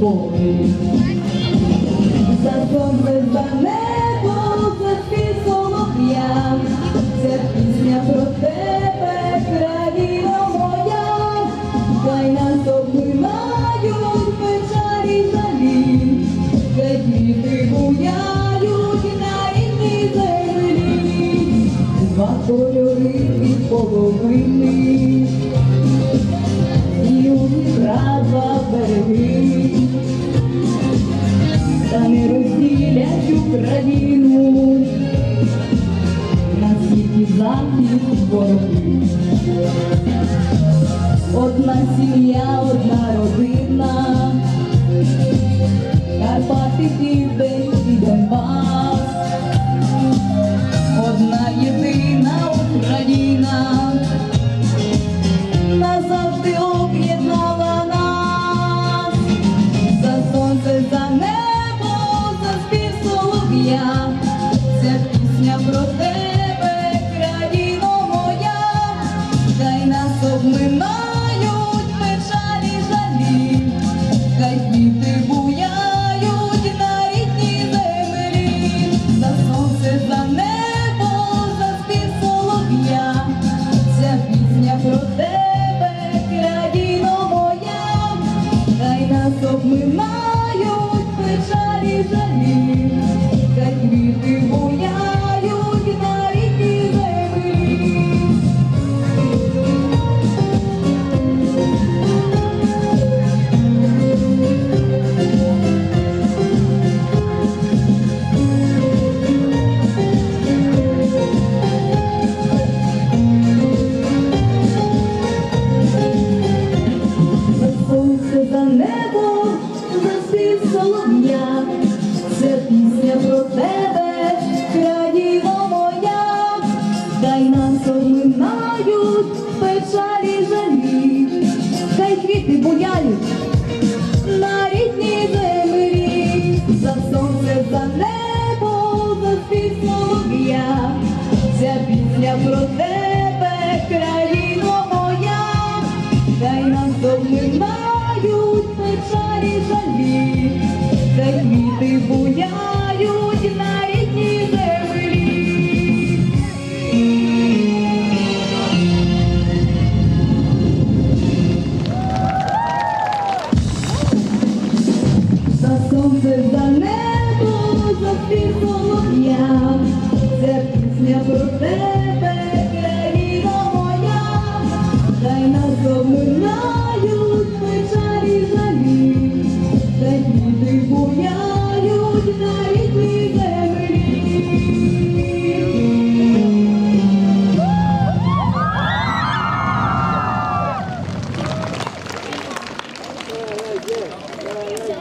тобою. За сонце, за небо, за спів солов'я, ця пісня про тебе, країна моя, хай нас обминають печалі залі, де діти буяють на рідній землі, два кольори від половини. Одна сім'я, одна родина, Карпати, південь і Донбас, одна єдина Україна, назавжди об'єднала нас. За сонце, за небо, за спів солов'я, ця пісня про тебе, буяють на рідній землі, за сонце, за небо, за спів солов'я, ця пісня про тебе, хай квіти бояють на